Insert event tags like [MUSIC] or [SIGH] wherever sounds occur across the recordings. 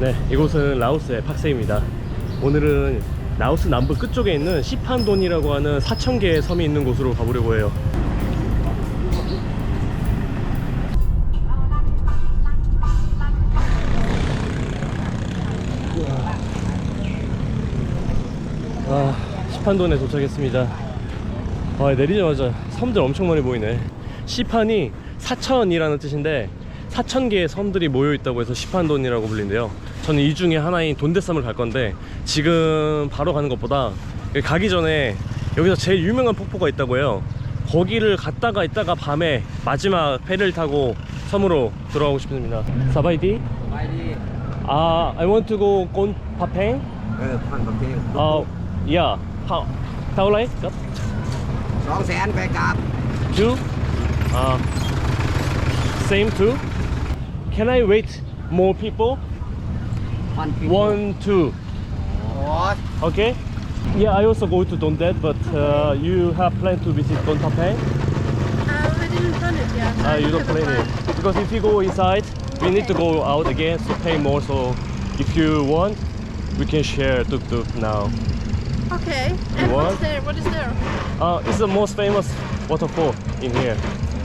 네, 이곳은 라오스의 팍세입니다. 오늘은 라오스 남부 끝쪽에 있는 시판돈이라고 하는 4,000개의 섬이 있는 곳으로 가보려고 해요. 아, 시판돈에 도착했습니다. 아, 내리자마자 섬들 엄청 많이 보이네. 시판이 사천이라는 뜻인데 사천 개의 섬들이 모여 있다고 해서 시판돈이라고 불린대요. 저는 이 중에 하나인 돈데섬을 갈 건데 지금 바로 가는 것보다 여기 가기 전에 여기서 제일 유명한 폭포가 있다고 해요. 거기를 갔다가 있다가 밤에 마지막 배를 타고 섬으로 돌아가고 싶습니다. 사바이디? ไปดี 아, I want to go 곤 파팽. เออพันประเพณ 아, yeah. How? How like? สองแสนไปกลับ Two? Uh, same two? Can I wait more people? One, people. One two. What? Okay. Yeah, I also go to Dondet, but uh, you have planned to visit Gontapeng? Uh, didn't plan it yet. Uh, you don't plan it. Because if you go inside, we need to go out again, so pay more. So if you want, we can share tuk-tuk now. Okay. And what's there? What is there? Uh, it's the most famous waterfall in here.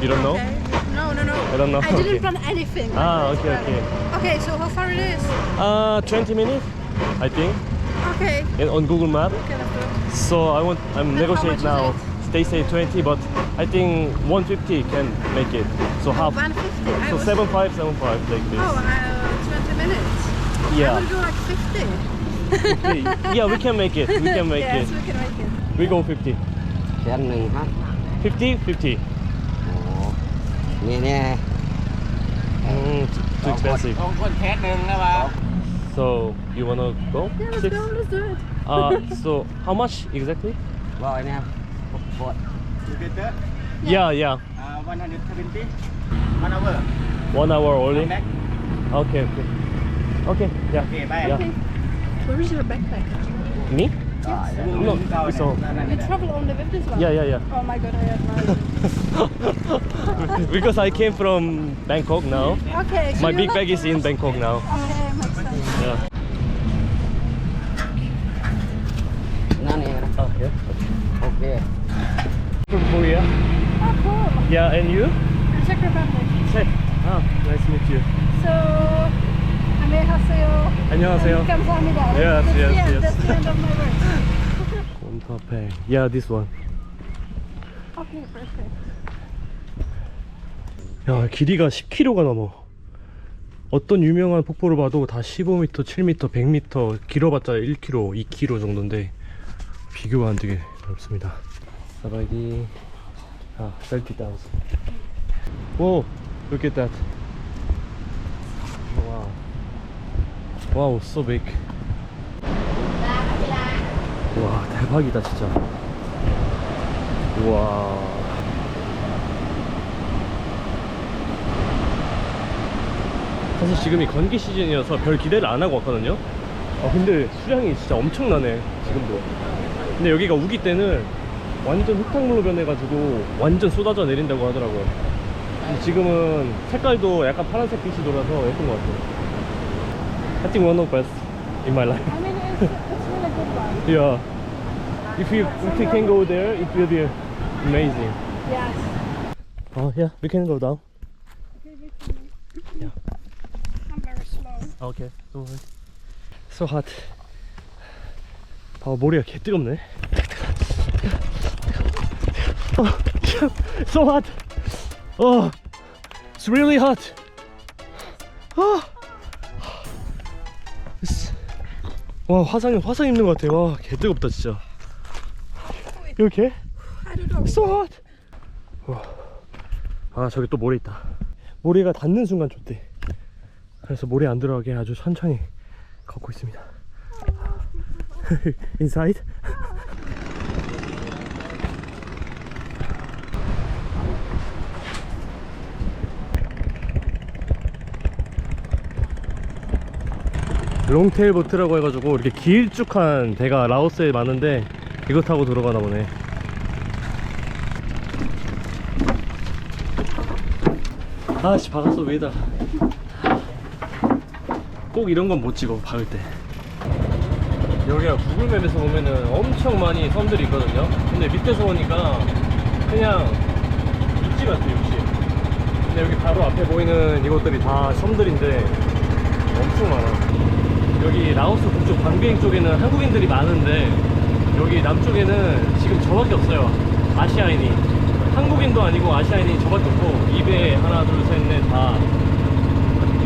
You don't okay. know? No, no, no. I don't know. I didn't plan anything. Ah, okay, okay. Okay, so how far it is? Uh, 20 minutes, I think. Okay. And on Google Map. Okay, so I want, I'm negotiating now. They say 20, but I think 150 can make it. So oh, half. 150. So 75, 75 like this. Oh, uh, 20 minutes. Yeah. I will go like 50. 50. yeah, we can make it. We can [LAUGHS] make yes, it. Yes, we can make it. We go 50. 50, 50. โอ้นี่เนี่ย Mm, too, too expensive. สองคนแคสหนึ่งนะวะ So you wanna go? Yeah, let's Six? go. Let's do it. Uh, so how much exactly? บอกไอ้เนี่ยปวด Together, Yeah, yeah. uh, 170, one hour. One hour only. Back. Okay, okay. Okay, yeah. Okay, bye. Yeah. Okay. Where is your backpack? Me? Yes. Look, we saw. You travel on the web as well? Yeah, yeah, yeah. Oh my god, I admire [LAUGHS] Because I came from Bangkok now. Okay. My big bag is in Bangkok now. Okay, makes sense. Yeah. Oh, yeah. Okay. From Korea. Oh, cool. Yeah, and you? Czech Republic. Czech. Oh, nice to meet you. So, 안녕하세요. 안녕하세요. 감사합니다. Yes, yes, yes. That's the end of my words. Gonpapeng. Yeah, this one. Okay, perfect. 야, 길이가 10km가 넘어. 어떤 유명한 폭포를 봐도 다 15m, 7m, 100m, 길어봤자 1km, 2km 정도인데 비교가 안 되게 넓습니다. 사바이디. 아, 30,000. Whoa, look at that. Wow. Wow, so big. 와, 대박이다, 진짜. 우와. 사실 지금이 건기 시즌이어서 별 기대를 안 하고 왔거든요. 아 근데 수량이 진짜 엄청나네 지금도. 근데 여기가 우기 때는 완전 흙탕물로 변해가지고 완전 쏟아져 내린다고 하더라고요. 근데 지금은 색깔도 약간 파란색 빛이 돌아서 예쁜 것 같아요. I think one of the best in my life. I mean, it's, it's really good one. Yeah. If you if we can go there, it will be amazing. Yes. Oh yeah, we can go down. Okay, wait for me. Yeah. I'm very slow. Okay, don't worry. So hot. 아 머리가 개 뜨겁네. 어, so hot. Oh, it's really hot. 아, It's- 와 화상 화상 입는 것 같아. 와 개 뜨겁다 진짜. 이렇게? Hot. 와. 아 저기 또 모래 있다. 모래가 닿는 순간 좋대. 그래서 모래 안 들어가게 아주 천천히 걷고 있습니다. [LAUGHS] Inside. 롱테일 보트라고 해가지고 이렇게 길쭉한 배가 라오스에 많은데 이거 타고 들어가나 보네. 아씨 박았어 위에다. 꼭 이런 건 못 찍어 박을 때. 여기가 구글맵에서 보면은 엄청 많이 섬들이 있거든요. 근데 밑에서 보니까 그냥 육지 같아 육지. 근데 여기 바로 앞에 보이는 이것들이 다 섬들인데 엄청 많아 여기 라오스 북쪽 방비행 쪽에는 한국인들이 많은데 여기 남쪽에는 지금 저밖에 없어요. 아시아인이. 한국인도 아니고 아시아인이 저밖에 없고 입에 하나 둘 셋 넷 다.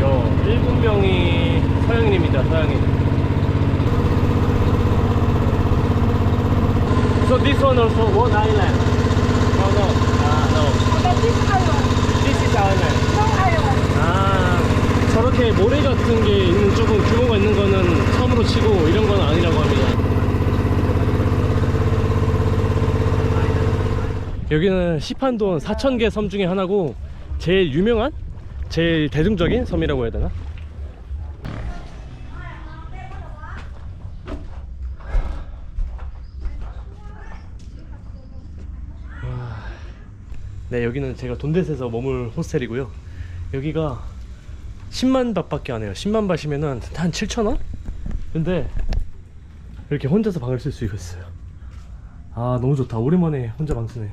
여 일곱 명이 서양인입니다 서양인. So this one also one island? No no. ah no. But this island, This is island. 아 저렇게 모래 같은 게 있는 조금 규모가 있는 거는 섬으로 치고 이런 건 아니라고 합니다 여기는 시판돈 4,000개 섬 중에 하나고 제일 유명한 제일 대중적인 섬이라고 해야 되나? 와. 네 여기는 제가 돈데스에서 머물 호스텔이고요 여기가 10만 밭밖에 안 해요. 10만 밭이면은 한 7천원? 근데 이렇게 혼자서 방을 쓸 수 있어요. 아 너무 좋다. 오랜만에 혼자 방 쓰네.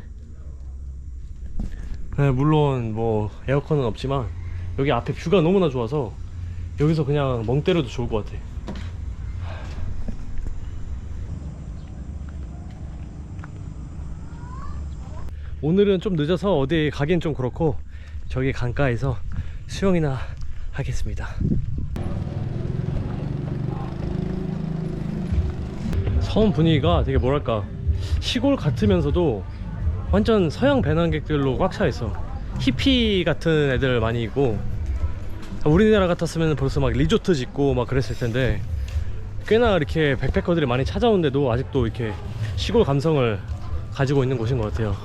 네, 물론 뭐 에어컨은 없지만 여기 앞에 뷰가 너무나 좋아서 여기서 그냥 멍 때려도 좋을 것 같아. 오늘은 좀 늦어서 어디 가긴 좀 그렇고 저기 강가에서 수영이나 하겠습니다. 섬 분위기가 되게 뭐랄까 시골 같으면서도 완전 서양 배낭객들로 꽉 차 있어. 히피 같은 애들 많이 있고 우리나라 같았으면 벌써 막 리조트 짓고 막 그랬을 텐데 꽤나 이렇게 백패커들이 많이 찾아오는데도 아직도 이렇게 시골 감성을 가지고 있는 곳인 것 같아요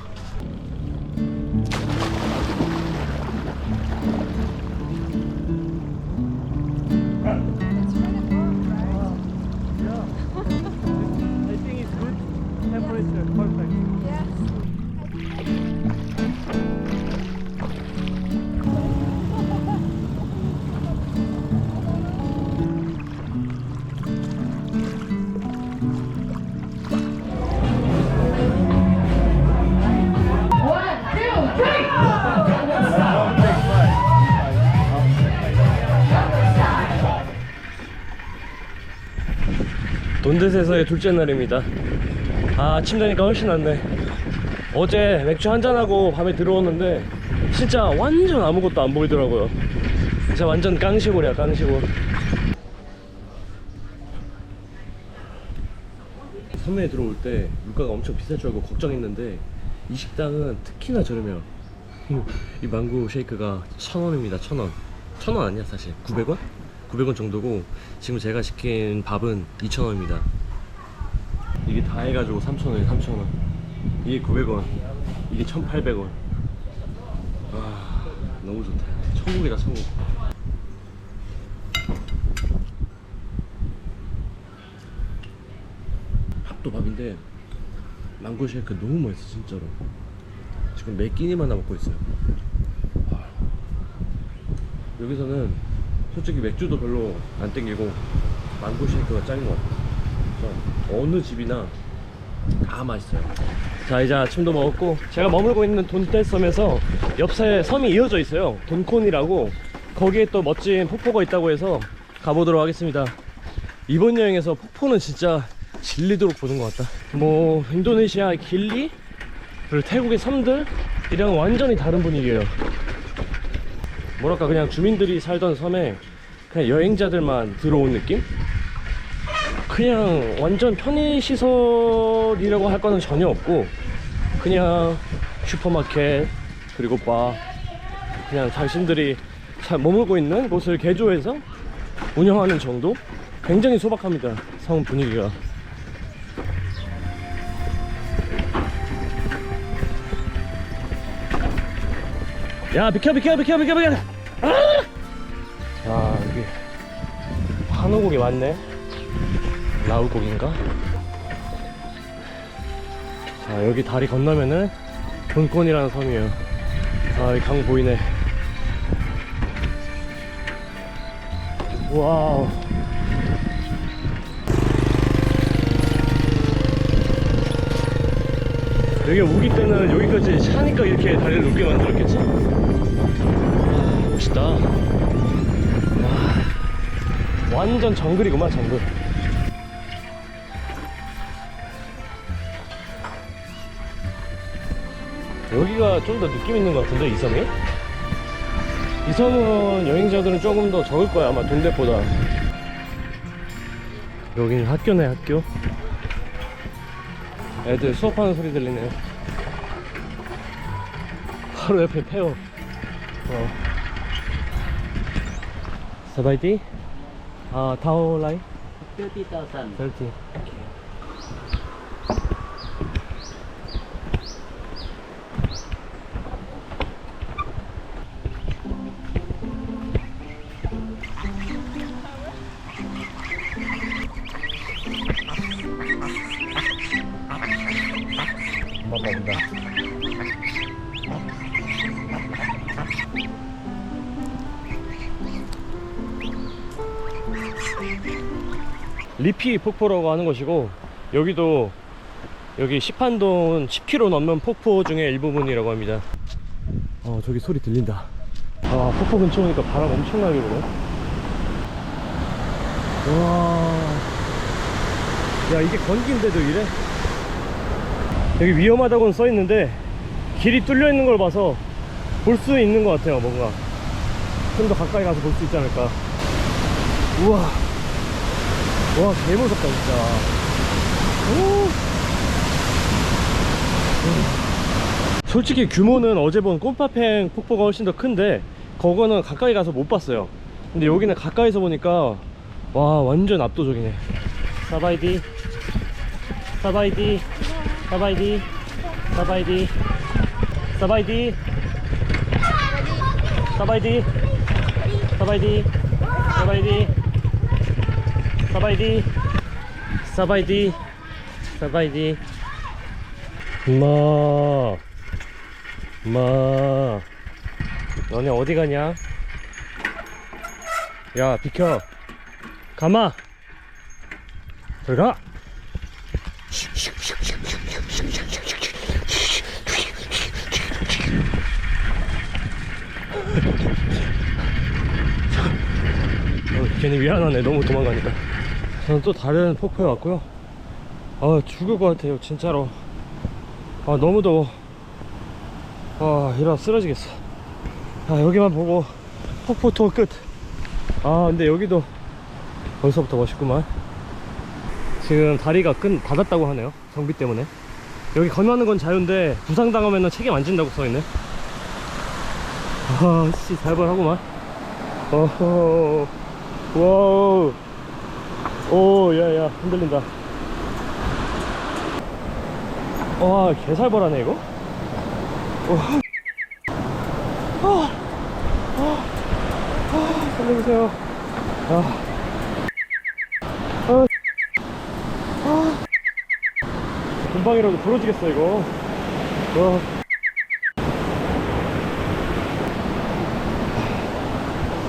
돈데스에서의 둘째 날입니다. 아, 아침 되니까 훨씬 낫네. 어제 맥주 한잔하고 밤에 들어오는데 진짜 완전 아무것도 안 보이더라고요. 진짜 완전 깡시골이야, 깡시골. 섬에 들어올 때 물가가 엄청 비쌀 줄 알고 걱정했는데 이 식당은 특히나 저렴해요. 이 망고 쉐이크가 천 원입니다, 천 원. 천원 아니야, 사실. 900원? 900원 정도고 지금 제가 시킨 밥은 2,000원입니다. 이게 다 해가지고 3,000원에 3,000원. 이게 900원. 이게 1,800원. 아, 너무 좋다. 천국이다, 천국. 밥도 밥인데 망고 쉐이크 너무 맛있어, 진짜로. 지금 몇 끼니만 먹고 있어요. 아, 여기서는 솔직히 맥주도 별로 안 땡기고 망고 쉐이크가 짱인 것 같아요. 그래서 어느 집이나 다 맛있어요. 자 이제 아침도 먹었고 제가 머물고 있는 돈떼섬에서 옆에 섬이 이어져 있어요. 돈콘이라고 거기에 또 멋진 폭포가 있다고 해서 가보도록 하겠습니다. 이번 여행에서 폭포는 진짜 질리도록 보는 것 같다. 뭐 인도네시아 길리 그리고 태국의 섬들 이랑 완전히 다른 분위기예요. 뭐랄까 그냥 주민들이 살던 섬에 그냥 여행자들만 들어온 느낌? 그냥 완전 편의시설이라고 할 거는 전혀 없고 그냥 슈퍼마켓 그리고 바 그냥 자신들이 잘 머물고 있는 곳을 개조해서 운영하는 정도? 굉장히 소박합니다 섬 분위기가 야 비켜 비켜 비켜 비켜 비켜 아! 아 여기 한우고기 맞네 라우고기인가? 자 여기 다리 건너면은 돈콘이라는 섬이에요 아 여기 강 보이네 와우. 여기 우기 때는 여기까지 차니까 이렇게 다리를 높게 만들었겠지? 아, 멋있다. 와, 완전 정글이구만, 정글. 여기가 좀 더 느낌 있는 것 같은데, 이 섬이? 이 섬은 여행자들은 조금 더 적을 거야, 아마 동대보다. 여기는 학교네, 학교. 애들 수업하는 소리 들리네요. 바로 옆에 폐업. Seventy? Uh, how like? Thirty thousand. Thirty. 먹어본다. 리피 폭포라고 하는 곳이고 여기도 여기 시판동 10km 넘는 폭포 중에 일부분이라고 합니다. 어 저기 소리 들린다. 아 폭포 근처 오니까 바람 엄청나게 불어 와야 이게 건기인데도 이래? 여기 위험하다고는 써있는데 길이 뚫려 있는 걸 봐서 볼 수 있는 것 같아요 뭔가. 좀 더 가까이 가서 볼 수 있지 않을까. 우와 와, 개 무섭다, 진짜. 오. 솔직히 규모는 어제 본 꼼파팽 폭포가 훨씬 더 큰데, 그거는 가까이 가서 못 봤어요. 근데 여기는 가까이서 보니까, 와, 완전 압도적이네. 사바이디. 사바이디. 사바이디. 사바이디. 사바이디. 사바이디. 사바이디. 사바이디. 사바이디. 사바이디. 사바이디. 엄마. 엄마. 너네 어디 가냐? 야 비켜. 가마. 들어가. 어, 괜히 미안하네. 너무 도망가니까 저는 또 다른 폭포에 왔고요. 아 죽을 것 같아요 진짜로. 아 너무 더워. 아 이러다 쓰러지겠어. 아 여기만 보고 폭포 투어 끝아 근데 여기도 벌써부터 멋있구만. 지금 다리가 끈 닫았다고 하네요 정비 때문에. 여기 건너는 건 자유인데 부상당하면 책임 안 진다고 써있네. 아씨 살벌하구만. 어허. 와우 오, 야, 야, 흔들린다. 와, 개살벌하네, 이거? 와. 아, 아, 아, 살려주세요. 아. 아, 아. 금방이라도 부러지겠어, 이거. 와.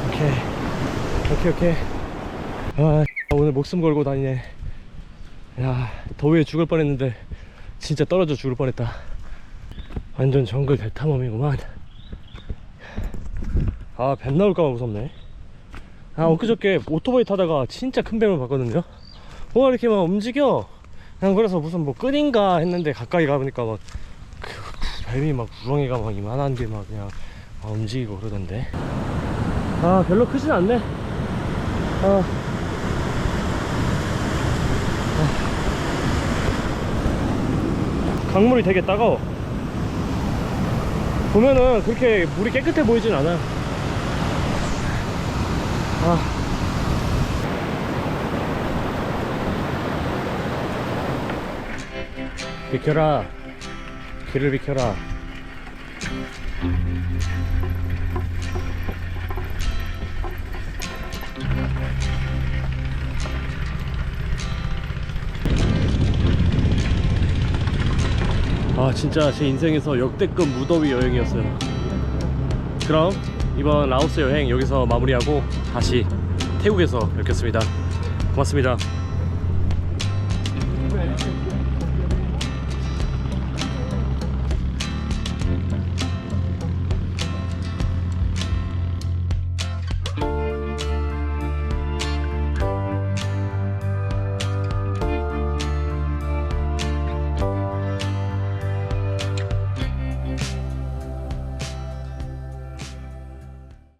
오케이. 오케이, 오케이. 아, 오늘 목숨 걸고 다니네. 야, 더위에 죽을 뻔했는데 진짜 떨어져 죽을 뻔했다. 완전 정글 대탐험이구만. 아, 뱀 나올까봐 무섭네. 아, 엊그저께 오토바이 타다가 진짜 큰 뱀을 봤거든요. 와, 이렇게 막 움직여. 그냥 그래서 무슨 뭐 끈인가 했는데 가까이 가보니까 막 그, 그 뱀이 막 구렁이가 막 이만한 게 막 그냥 막 움직이고 그러던데. 아, 별로 크진 않네. 아. 강물이 되게 따가워. 보면은 그렇게 물이 깨끗해 보이진 않아요 아. 비켜라. 길을 비켜라 아 진짜 제 인생에서 역대급 무더위 여행이었어요 그럼 이번 라오스 여행 여기서 마무리하고 다시 태국에서 뵙겠습니다. 고맙습니다.